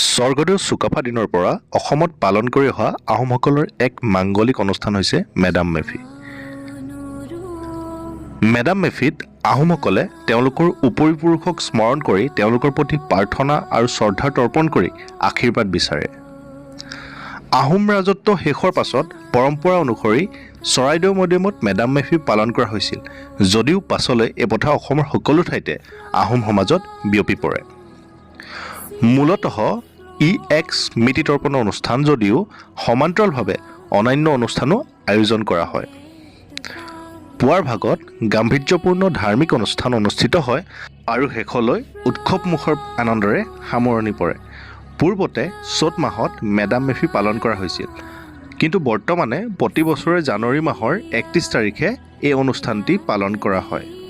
স্বৰ্গদেউ চুকাফা দিনৰ পৰা অসমত পালন কৰি অহা আহোমসকলৰ এক মাংগলিক অনুষ্ঠান হৈছে মেডাম মেফি। মেডাম মেফিত আহোমসকলে তেওঁলোকৰ উপৰিপুৰুষক স্মৰণ কৰি তেওঁলোকৰ প্ৰতি প্ৰাৰ্থনা আৰু শ্ৰদ্ধা তৰ্পণ কৰি আশীৰ্বাদ বিচাৰে। আহোম ৰাজত্ব শেষৰ পাছত পৰম্পৰা অনুসৰি চৰাইদেউ মৈদামত মেডাম মেফি পালন কৰা হৈছিল যদিও পাছলৈ এই প্ৰথা অসমৰ সকলো ঠাইতে আহোম সমাজত বিয়পি পৰে। মূলতঃ ই এক স্মৃতি তৰ্পণ অনুষ্ঠান যদিও সমান্তৰালভাৱে অন্যান্য অনুষ্ঠানো আয়োজন কৰা হয়। পুৱাৰ ভাগত গাম্ভীৰ্যপূৰ্ণ ধাৰ্মিক অনুষ্ঠান অনুষ্ঠিত হয় আৰু শেষলৈ উৎসৱমুখৰ আনন্দৰে সামৰণি পৰে। পূৰ্বতে চ'ত মাহত মেডাম মেফি পালন কৰা হৈছিল। কিন্তু বৰ্তমানে প্ৰতি বছৰে জানুৱাৰী মাহৰ একত্ৰিছ তাৰিখে এই অনুষ্ঠানটি পালন কৰা হয়।